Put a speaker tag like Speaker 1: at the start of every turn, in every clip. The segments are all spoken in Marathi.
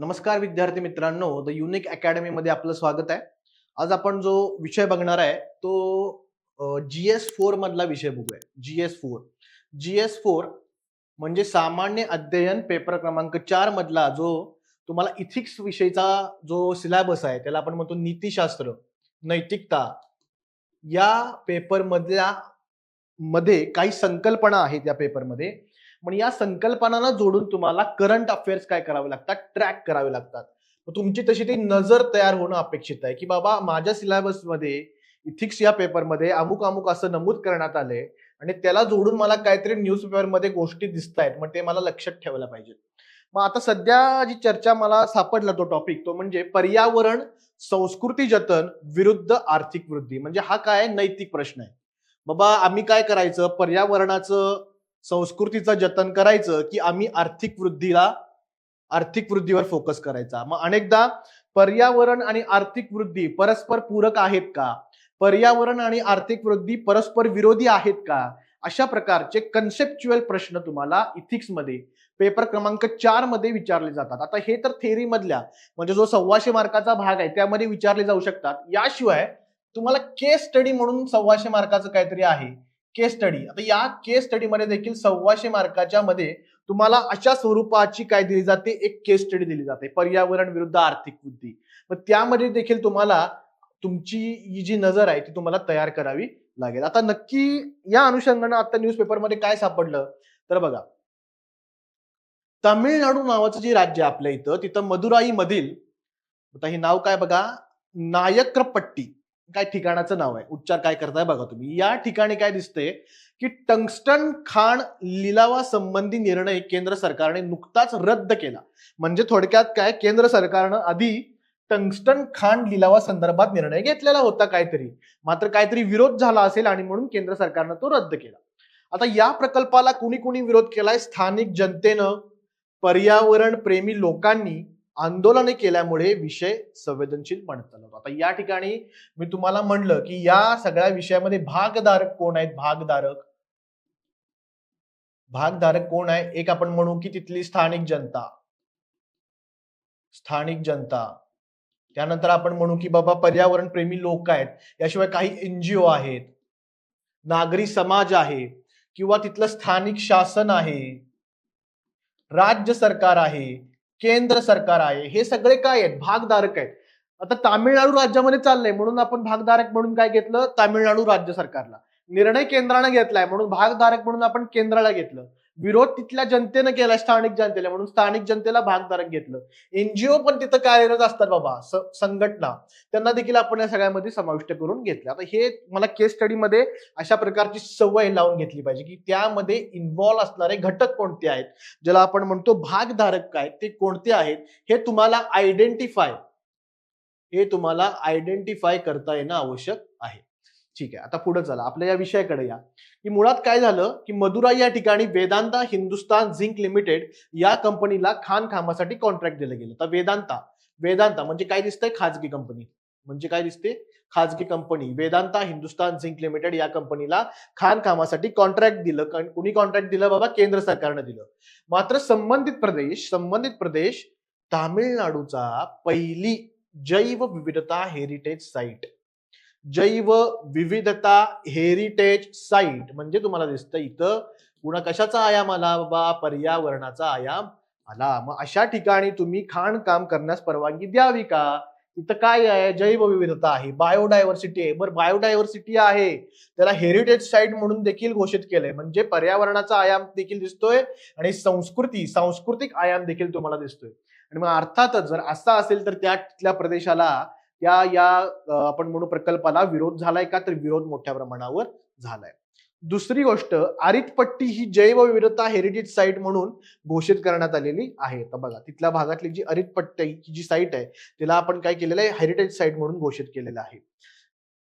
Speaker 1: नमस्कार विद्यार्थी मित्रांनो द युनिक अकॅडमीमध्ये आपलं स्वागत आहे. आज आपण जो विषय बघणार आहे तो जी एस फोर मधला विषय बघूया. G S four G S four म्हणजे सामान्य अध्ययन पेपर क्रमांक चार मधला जो तुम्हाला इथिक्स विषयीचा जो सिलेबस आहे त्याला आपण म्हणतो नीतिशास्त्र नैतिकता या पेपरमधल्या मध्ये काही संकल्पना आहेत या पेपरमध्ये पण या संकल्पनांना जोडून तुम्हाला करंट अफेअर्स काय करावे लागतात? ट्रॅक करावे लागतात. मग तुमची तशी ती नजर तयार होणं अपेक्षित आहे की बाबा माझ्या सिलेबसमध्ये इथिक्स या पेपरमध्ये अमुक अमुक असं नमूद करण्यात आलंय आणि त्याला जोडून मला काहीतरी न्यूज पेपरमध्ये गोष्टी दिसत आहेत मग ते मला लक्षात ठेवायला पाहिजे. मग आता सध्या जी चर्चा मला सापडला तो टॉपिक तो म्हणजे पर्यावरण संस्कृती जतन विरुद्ध आर्थिक वृद्धी. म्हणजे हा काय नैतिक प्रश्न आहे? बाबा आम्ही काय करायचं? पर्यावरणाचं संस्कृतीचं जतन करायचं की आम्ही आर्थिक वृद्धीला आर्थिक वृद्धीवर फोकस करायचा. मग अनेकदा पर्यावरण आणि आर्थिक वृद्धी परस्पर पूरक आहेत का? पर्यावरण आणि आर्थिक वृद्धी परस्पर विरोधी आहेत का? अशा प्रकारचे कन्सेप्च्युअल प्रश्न तुम्हाला इथिक्समध्ये पेपर क्रमांक चारमध्ये विचारले जातात. आता हे तर थेरी मधल्या म्हणजे जो सव्वाशे मार्काचा भाग आहे त्यामध्ये विचारले जाऊ शकतात. याशिवाय तुम्हाला केस स्टडी म्हणून सव्वाशे मार्काचं काहीतरी आहे. केस स्टडी आता या केस स्टडीमध्ये देखील सव्वाशे मार्काच्या मध्ये तुम्हाला अशा स्वरूपाची काय दिली जाते? एक केस स्टडी दिली जाते. पर्यावरण विरुद्ध आर्थिक वृद्धी. मग त्यामध्ये देखील तुम्हाला तुमची ही जी नजर आहे ती तुम्हाला तयार करावी लागेल. आता नक्की या अनुषंगानं आता न्यूजपेपरमध्ये काय सापडलं? तर बघा. तामिळनाडू नावाचं जे राज्य आपल्या इथं तिथं मदुराई मधील आता हे नाव काय बघा? नायक्रपट्टी. काय ठिकाणाचं नाव आहे? उच्चार काय करताय बघा तुम्ही. या ठिकाणी काय दिसतंय की टंगस्टन खाण लिलावा संबंधी निर्णय केंद्र सरकारने नुकताच रद्द केला. म्हणजे थोडक्यात काय? केंद्र सरकारनं आधी टंगस्टन खाण लिलावा संदर्भात निर्णय घेतलेला होता काहीतरी. मात्र काहीतरी विरोध झाला असेल आणि म्हणून केंद्र सरकारनं तो रद्द केला. आता या प्रकल्पाला कुणी कुणी विरोध केलाय? स्थानिक जनतेनं पर्यावरण प्रेमी लोकांनी आंदोलने केल्यामुळे विषय संवेदनशील बनत आला आता या ठिकाणी मी तुम्हाला म्हणलं की या सगळ्या विषयामध्ये भागधारक कोण आहेत? भागधारक. भागधारक कोण आहे? एक आपण म्हणू की तिथली स्थानिक जनता. स्थानिक जनता. त्यानंतर आपण म्हणू की बाबा पर्यावरण प्रेमी लोक आहेत. याशिवाय काही एनजीओ आहेत. नागरी समाज आहे. किंवा तिथलं स्थानिक शासन आहे. राज्य सरकार आहे. केंद्र सरकार आहे. हे सगळे काय आहेत? भागधारक आहेत. आता तामिळनाडू राज्यामध्ये चाललंय. म्हणून आपण भागधारक म्हणून काय घेतलं? तामिळनाडू राज्य सरकारला. निर्णय केंद्रानं घेतलाय. म्हणून भागधारक म्हणून आपण केंद्राला घेतलं. विरोध तिथल्या जनतेनं केला स्थानिक जनतेला. म्हणून स्थानिक जनतेला भागधारक घेतलं. एनजीओ पण तिथं कार्यरत असतात बाबा संघटना. त्यांना देखील आपण या सगळ्यामध्ये समाविष्ट करून घेतलं. आता हे मला केस स्टडीमध्ये अशा प्रकारची सवय लावून घेतली पाहिजे की त्यामध्ये इन्व्हॉल्व्ह असणारे घटक कोणते आहेत? ज्याला आपण म्हणतो भागधारक काय ते कोणते आहेत? हे तुम्हाला आयडेंटिफाय हे तुम्हाला आयडेंटिफाय करता येणं आवश्यक आहे. ठीक आहे आता पुढे चला. आपल्या या विषयाकडे या. की मुळात काय झालं? की मदुराई या ठिकाणी वेदांता हिंदुस्तान झिंक लिमिटेड या कंपनीला खाण खामासाठी कॉन्ट्रॅक्ट दिलं गेलं. तर वेदांता वेदांता म्हणजे काय दिसतंय? खाजगी कंपनी. म्हणजे काय दिसते? खाजगी company. Vedanta Hindustan zinc limited या कंपनीला खाण कामासाठी कॉन्ट्रॅक्ट दिलं कुणी कॉन्ट्रॅक्ट दिलं? बाबा केंद्र सरकारनं दिलं. मात्र संबंधित प्रदेश संबंधित प्रदेश तामिळनाडूचा पहिली जैव विविधता हेरिटेज साईट जैव विविधता हेरिटेज साईट म्हणजे तुम्हाला दिसतं इथं पुन्हा कशाचा आयाम आला? बाबा पर्यावरणाचा आयाम आला. मग अशा ठिकाणी तुम्ही खाण काम करण्यास परवानगी द्यावी का? तिथं काय आहे? जैवविविधता आहे. बायोडायव्हर्सिटी आहे. बरं बायोडायव्हर्सिटी आहे. त्याला हेरिटेज साईट म्हणून देखील घोषित केलंय. म्हणजे पर्यावरणाचा आयाम देखील दिसतोय आणि संस्कृती सांस्कृतिक आयाम देखील तुम्हाला दिसतोय. आणि मग अर्थातच जर असा असेल तर त्या तिथल्या प्रदेशाला त्या या आपण म्हणू प्रकल्पाला विरोध झालाय का? तर विरोध मोठ्या प्रमाणावर झालाय. दुसरी गोष्ट आरितपट्टी ही जैवविविधता हेरिटेज साईट म्हणून घोषित करण्यात आलेली आहे. तर बघा तिथल्या भागातली जी अरितपट्टी ही जी साईट आहे तिला आपण काय केलेलं आहे? हेरिटेज साईट म्हणून घोषित केलेलं आहे.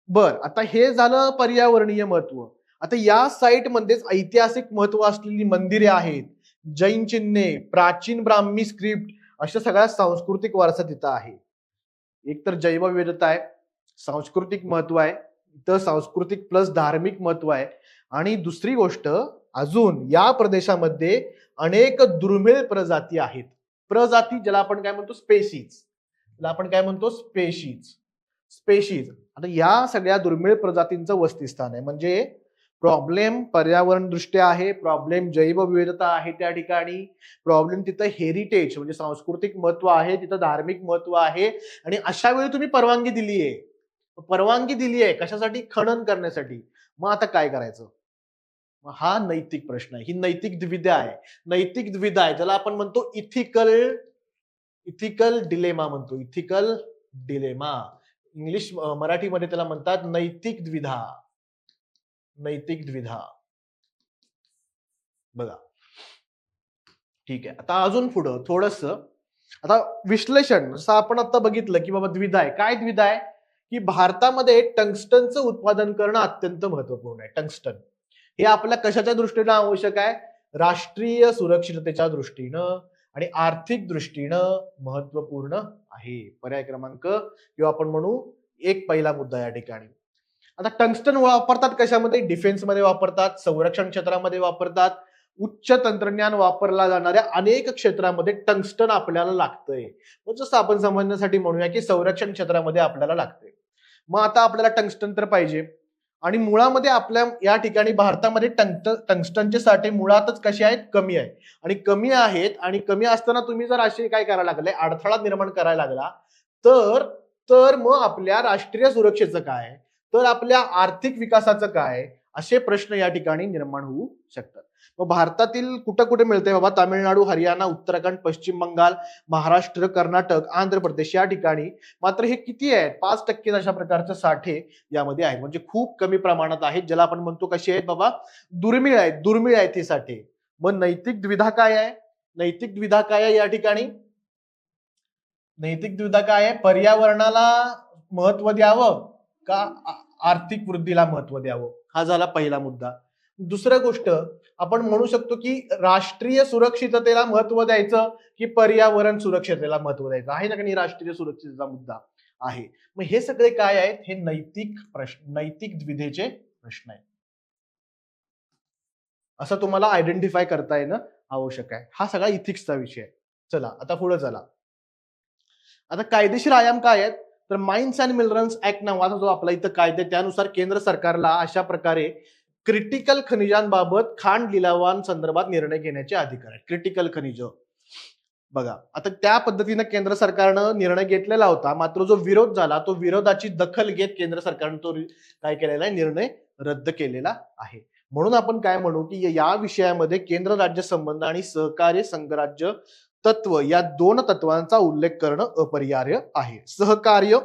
Speaker 1: बर आता हे झालं पर्यावरणीय महत्त्व. आता या साईटमध्येच ऐतिहासिक महत्त्व असलेली मंदिरे आहेत. जैन चिन्हे प्राचीन ब्राह्मी स्क्रिप्ट अशा सगळ्या सांस्कृतिक वारसा तिथं आहे एक तर जैवविविधता आहे सांस्कृतिक महत्त्व आहे तर सांस्कृतिक प्लस धार्मिक महत्त्व आहे. आणि दुसरी गोष्ट अजून या प्रदेशामध्ये अनेक दुर्मिळ प्रजाती आहेत. प्रजाती ज्याला आपण काय म्हणतो? स्पेशीज ज्याला आपण काय म्हणतो? स्पेशीज स्पेशीज आता या सगळ्या दुर्मिळ प्रजातींचं वस्तीस्थान आहे. म्हणजे प्रॉब्लेम पर्यावरण दृष्ट्या आहे प्रॉब्लेम जैवविविधता आहे त्या ठिकाणी. प्रॉब्लेम तिथं हेरिटेज म्हणजे सांस्कृतिक महत्त्व आहे तिथं धार्मिक महत्त्व आहे. आणि अशा वेळी तुम्ही परवानगी दिली आहे परवानगी दिली आहे कशासाठी? खनन करण्यासाठी. मग आता काय करायचं? हा नैतिक प्रश्न आहे. ही नैतिक द्विधा आहे. नैतिक द्विधा आहे. ज्याला आपण म्हणतो इथिकल इथिकल डिलेमा म्हणतो. इथिकल डिलेमा इंग्लिश मराठीमध्ये त्याला म्हणतात नैतिक द्विधा. नैतिक द्विधा. बघा. ठीक आहे. आता अजून पुढं थोडस आता विश्लेषण जसं आपण आता बघितलं की बाबा द्विधा आहे. काय द्विधा आहे? की भारतामध्ये टंगस्टनचं उत्पादन करणं अत्यंत महत्त्वपूर्ण आहे. टंगस्टन. हे आपल्या कशाच्या दृष्टीनं आवश्यक आहे? राष्ट्रीय सुरक्षिततेच्या दृष्टीनं आणि आर्थिक दृष्टीनं महत्त्वपूर्ण आहे. पर्याय क्रमांक किंवा आपण म्हणू एक पहिला मुद्दा या ठिकाणी. आता टंगस्टन वापरतात कशामध्ये? डिफेन्समध्ये वापरतात संरक्षण क्षेत्रामध्ये वापरतात. उच्च तंत्रज्ञान वापरला जाणाऱ्या अनेक क्षेत्रामध्ये टंगस्टन आपल्याला लागतंय. मग जसं आपण समजण्यासाठी म्हणूया की संरक्षण क्षेत्रामध्ये आपल्याला लागतंय. मग आता आपल्याला टंगस्टन तर पाहिजे. आणि मुळामध्ये आपल्या या ठिकाणी भारतामध्ये टंग टंगस्टनचे साठे मुळातच कसे आहेत? कमी आहे आणि कमी आहेत आणि कमी असताना तुम्ही जर असे काय करायला लागले अडथळा निर्माण करायला लागला तर तर मग आपल्या राष्ट्रीय सुरक्षेचं काय? तर आपल्या आर्थिक विकासाचं काय? असे प्रश्न या ठिकाणी निर्माण होऊ शकतात. मग भारतातील कुठं कुठे मिळते बाबा? तामिळनाडू हरियाणा उत्तराखंड पश्चिम बंगाल महाराष्ट्र कर्नाटक आंध्र प्रदेश या ठिकाणी मात्र हे किती आहेत? पाच टक्के अशा प्रकारचे साठे यामध्ये आहेत म्हणजे खूप कमी प्रमाणात आहेत. ज्याला आपण म्हणतो कशी आहेत बाबा? दुर्मिळ आहेत. दुर्मिळ आहेत हे साठे. मग नैतिक द्विधा काय आहे? नैतिक द्विधा काय आहे या ठिकाणी? नैतिक द्विधा काय आहे? पर्यावरणाला महत्त्व द्यावं. का आर्थिक वृद्धीला महत्त्व द्यावं? हा झाला पहिला मुद्दा. दुसरं गोष्ट आपण म्हणू शकतो की राष्ट्रीय सुरक्षिततेला महत्त्व द्यायचं की पर्यावरण सुरक्षिततेला महत्त्व द्यायचं? आहे ना की राष्ट्रीय सुरक्षिततेचा मुद्दा? आहे. मग हे सगळे काय आहेत? हे नैतिक प्रश्न नैतिक द्विधेचे प्रश्न आहेत. असं तुम्हाला आयडेंटिफाय करता येणं आवश्यक आहे. हा सगळा इथिक्सचा विषय आहे. चला आता पुढे चला. आता कायदेशीर आयाम काय आहेत? तर माइन्स अँड मिनरल्स ऍक्ट नावाचा जो आपला इथं कायदे त्यानुसार केंद्र सरकारला अशा प्रकारे क्रिटिकल खनिजांबाबत खाण लिलावान संदर्भात निर्णय घेण्याचे अधिकार आहेत. क्रिटिकल खनिज. बघा आता त्या पद्धतीनं केंद्र सरकारनं निर्णय घेतलेला होता मात्र जो विरोध झाला तो विरोधाची दखल घेत केंद्र सरकारनं तो काय केलेला आहे निर्णय रद्द केलेला आहे. म्हणून आपण काय म्हणू की या विषयामध्ये केंद्र राज्य संबंध आणि सहकार्य संघराज्य तत्व या दोन तत्वांचा उल्लेख करणं अपरिहार्य आहे. सहकार्य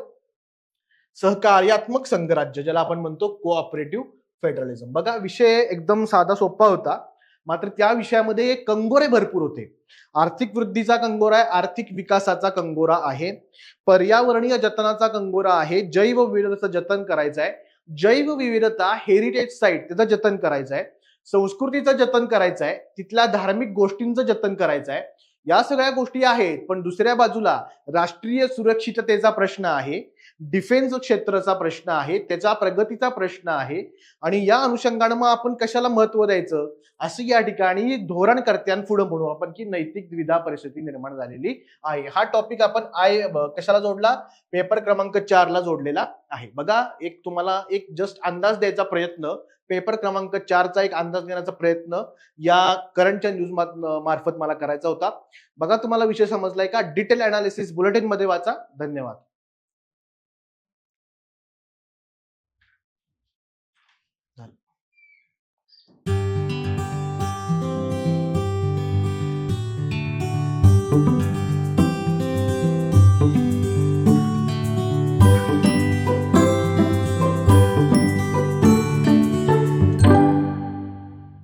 Speaker 1: सहकार्यात्मक संघराज्य ज्याला आपण म्हणतो कोऑपरेटिव्ह फेडरलिझम बघा विषय एकदम साधा सोपा होता मात्र त्या विषयामध्ये कंगोरे भरपूर होते. आर्थिक वृद्धीचा कंगोरा आहे आर्थिक विकासाचा कंगोरा आहे पर्यावरणीय जतनाचा कंगोरा आहे जैव विविधतेचं जतन करायचं आहे. जैवविविधता हेरिटेज साईट त्याचं जतन करायचं आहे. संस्कृतीचं जतन करायचं आहे. तिथल्या धार्मिक गोष्टींचं जतन करायचं आहे. या सगळ्या गोष्टी आहेत पण दुसऱ्या बाजूला राष्ट्रीय सुरक्षिततेचा प्रश्न आहे. डिफेन्स क्षेत्राचा प्रश्न आहे त्याचा प्रगतीचा प्रश्न आहे. आणि या अनुषंगानं मग आपण कशाला महत्त्व द्यायचं? असं या ठिकाणी धोरणकर्त्यांपुढे म्हणू आपण की नैतिक द्विधा परिस्थिती निर्माण झालेली आहे. हा टॉपिक आपण आय कशाला जोडला? पेपर क्रमांक चारला जोडलेला आहे. बघा एक तुम्हाला एक जस्ट अंदाज द्यायचा प्रयत्न. पेपर क्रमांक चारचा एक अंदाज घेण्याचा प्रयत्न या करंटच्या न्यूज मार्फत मला करायचा होता. बघा तुम्हाला विषय समजलाय का? डिटेल अनालिसिस बुलेटिनमध्ये वाचा. धन्यवाद.